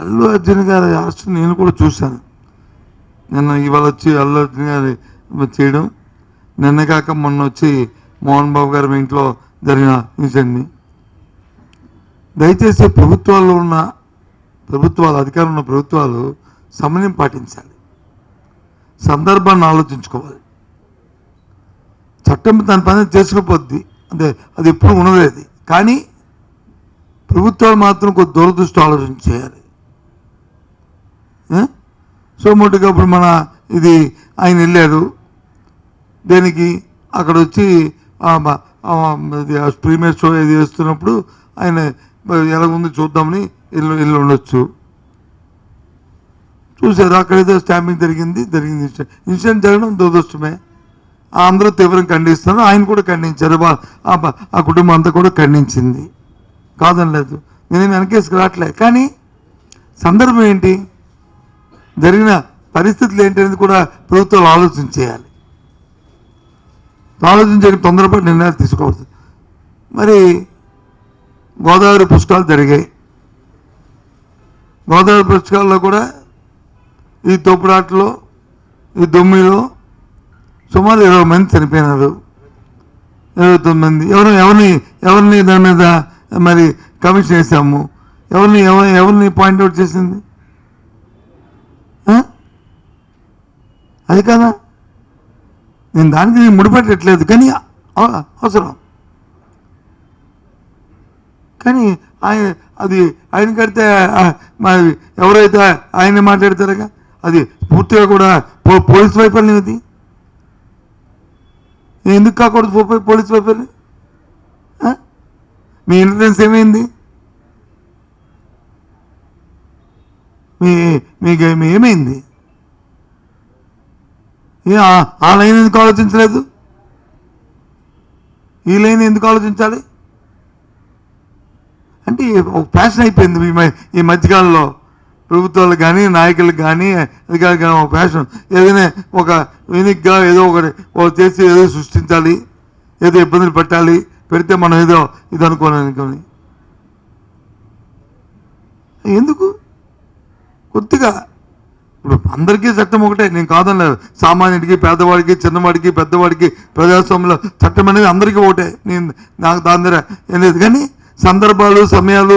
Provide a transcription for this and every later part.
అల్లు అర్జున్ గారి అరెస్ట్ నేను కూడా చూశాను. నిన్న ఇవాళ వచ్చి అల్లు అర్జున్ గారి చేయడం. నిన్న కాక మొన్న వచ్చి మోహన్ బాబు గారి మీ ఇంట్లో జరిగిన ఇన్సిడెంట్ని. దయచేసి ప్రభుత్వాల్లో ఉన్న ప్రభుత్వాలు అధికారం ఉన్న ప్రభుత్వాలు సమన్యం పాటించాలి. సందర్భాన్ని ఆలోచించుకోవాలి. చట్టం దాని పని చేసుకోపోద్ది. అంటే అది ఎప్పుడు ఉండలేదు. కానీ ప్రభుత్వాలు మాత్రం కొద్ది దూరదృష్టి ఆలోచన చేయాలి. సో మొట్టుగా మన ఇది ఆయన వెళ్ళాడు. దేనికి? అక్కడ వచ్చి ప్రీమియర్ షో ఇది వేస్తున్నప్పుడు ఆయన ఎలా ఉంది చూద్దామని ఇల్లు ఇల్లు ఉండొచ్చు. చూశారు అక్కడైతే స్టాంపింగ్ జరిగింది జరిగింది ఇన్సిడెంట్. ఇన్సిడెంట్ జరగడం దురదృష్టమే. ఆ అందరూ తీవ్రంగా ఖండిస్తున్నారు ఆయన కూడా ఖండించారు ఆ ఆ కుటుంబం అంతా కూడా ఖండించింది. కాదని లేదు నేను వెనకేసుకు రావట్లే. కానీ సందర్భం ఏంటి? జరిగిన పరిస్థితులు ఏంటనేది కూడా ప్రభుత్వాలు ఆలోచన చేయాలి. ఆలోచించడానికి తొందరపాటు నిర్ణయాలు తీసుకోవద్దు మరి గోదావరి పుస్తకాలు జరిగాయి. గోదావరి పుస్తకాల్లో కూడా ఈ తోపుడాటలో ఈ దొమ్మిలో సుమారు ఇరవై మంది చనిపోయినారు. ఇరవై తొమ్మిది మంది. ఎవరు ఎవరిని ఎవరిని దాని మీద మరి కమిషన్ వేసాము? ఎవరిని ఎవరిని పాయింట్అవుట్ చేసింది? అది కదా? నేను దానికి నేను ముడిపెట్టట్లేదు కానీ అవసరం. కానీ ఆయన అది ఆయన కడితే ఎవరైతే ఆయన మాట్లాడతారుగా? అది పూర్తిగా కూడా పో పోలీస్ వైఫల్యం ఇది? ఎందుకు కాకూడదు పోలీస్ వైఫల్యం? మీ ఇంటెలిజెన్స్ ఏమైంది? మీ మీకు మీ ఏమైంది? ఏ ఆ- లైన్ ఎందుకు ఆలోచించలేదు? ఈ లైన్ ఎందుకు ఆలోచించాలి? అంటే ఒక ఫ్యాషన్ అయిపోయింది ఈ ఈ మధ్యకాలంలో. ప్రభుత్వాలు కానీ నాయకులకు కానీ అధికారులు కానీ ఒక ఫ్యాషన్ ఏదైనా ఒక యూనిక్గా ఏదో ఒకటి చేసి ఏదో సృష్టించాలి ఏదో ఇబ్బందులు పెట్టాలి పెడితే మనం ఏదో ఇది అనుకోవాలి అనుకోని. ఎందుకు? కరెక్ట్గా ఇప్పుడు అందరికీ చట్టం ఒకటే నేను కాదనలేదు. సామాన్యుడికి పేదవాడికి చిన్నవాడికి పెద్దవాడికి ప్రజాస్వామ్యంలో చట్టం అనేది అందరికీ ఒకటే. నేను నాకు దాని దగ్గర ఏం లేదు. కానీ సందర్భాలు సమయాలు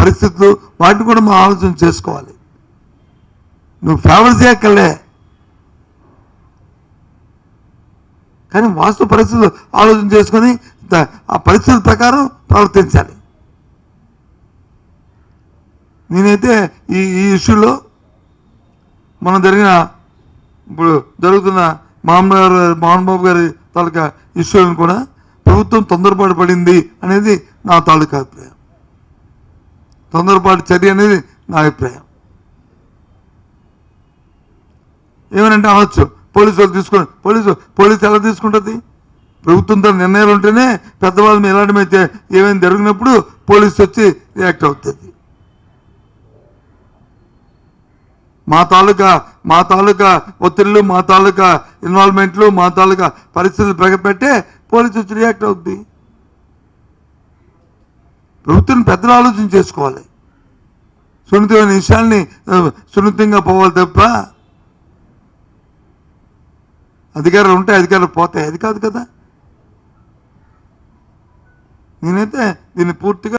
పరిస్థితులు వాటిని కూడా మనం ఆలోచన చేసుకోవాలి. నువ్వు ఫేవర్ చేయక్కర్లే. కానీ వాస్తు పరిస్థితులు ఆలోచన చేసుకొని ఆ పరిస్థితుల ప్రకారం ప్రవర్తించాలి. నేనైతే ఈ ఈ ఇష్యూలో మనం జరిగిన ఇప్పుడు జరుగుతున్న మోహన్ గారు మోహన్ బాబు గారి తాలూకా ఇష్యూలను కూడా ప్రభుత్వం తొందరపాటు పడింది అనేది నా తాలూకా అభిప్రాయం. తొందరపాటు చర్య అనేది నా అభిప్రాయం. ఏమనంటే అనొచ్చు. పోలీసులు తీసుకుని పోలీసు పోలీసు ఎలా తీసుకుంటుంది? ప్రభుత్వంతో నిర్ణయాలు ఉంటేనే పెద్దవాళ్ళ మీద ఎలాంటి ఏమైనా జరిగినప్పుడు పోలీసు వచ్చి రియాక్ట్ అవుతుంది. మా తాలూకా మా తాలూకా ఒత్తిళ్ళు మా తాలూకా ఇన్వాల్వ్మెంట్లు మా తాలూకా పరిస్థితులు ప్రగపెట్టే పోలీసు వచ్చి రియాక్ట్ అవుద్ది. ప్రభుత్వం పెద్దలు ఆలోచన చేసుకోవాలి. సున్నితమైన విషయాల్ని సున్నితంగా పోవాలి తప్ప అధికారులు ఉంటే అధికారులు పోతాయి. అది కాదు కదా. నేనైతే దీన్ని పూర్తిగా